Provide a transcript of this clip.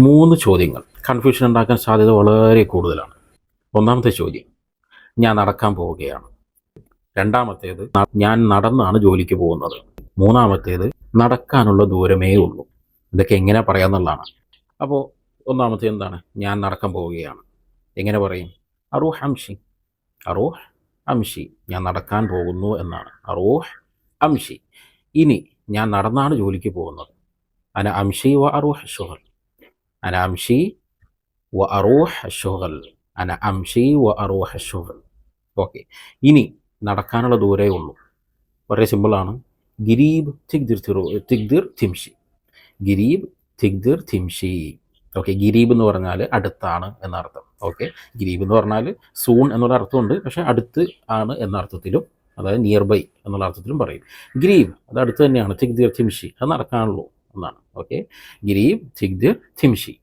മൂന്ന് ചോദ്യങ്ങൾ. കൺഫ്യൂഷൻ ഉണ്ടാക്കാൻ സാധ്യത വളരെ കൂടുതലാണ്. ഒന്നാമത്തെ ചോദ്യം ഞാൻ നടക്കാൻ പോവുകയാണ്. രണ്ടാമത്തേത് ഞാൻ നടന്നാണ് ജോലിക്ക് പോകുന്നത്. മൂന്നാമത്തേത് നടക്കാനുള്ള ദൂരമേ ഉള്ളൂ. ഇതൊക്കെ എങ്ങനെ പറയാന്നുള്ളതാണ്. അപ്പോൾ ഒന്നാമത്തെ എന്താണ്? ഞാൻ നടക്കാൻ പോവുകയാണ്. എങ്ങനെ പറയും? അറൂഹ് അംഷി അറൂഹ് അംഷി ഞാൻ നടക്കാൻ പോകുന്നു എന്നാണ്. അറൂഹ് അംഷി ഇനി ഞാൻ നടന്നാണ് ജോലിക്ക് പോകുന്നത്. അന അംഷി വ അറൂഹ് ഷുഹൽ അന അംഷി വ അറൂഹ് ഷുഹൽ അന അംഷി വ അറൂഹ് ഷുഹൽ ഓക്കെ ഇനി നടക്കാനുള്ള ദൂരേ ഉള്ളൂ. വളരെ സിമ്പിളാണ് ഗിരീബ് തിഗ്ദിർ തിറു തിഗ്ദിർ തിംഷി. ഗിരീബ് തിഗ്ദിർ തിംഷി. ഓക്കെ ഗിരീബ് എന്ന് പറഞ്ഞാൽ അടുത്താണ് എന്നർത്ഥം. ഓക്കെ ഗിരീബ് എന്ന് പറഞ്ഞാൽ സൂൺ എന്നുള്ള അർത്ഥമുണ്ട്. പക്ഷേ അടുത്ത് ആണ് എന്ന അർത്ഥത്തിലും അതായത് നിയർ ബൈ എന്നുള്ള അർത്ഥത്തിലും പറയും. ഗിരീബ് അത് അടുത്ത് തന്നെയാണ്. തിഗ്ദിർ തിംഷി. അത് നടക്കാനുള്ളൂ. എന്നാണ് ഓക്കെ ഗിരീബ് തിഗ്ദിർ തിംഷി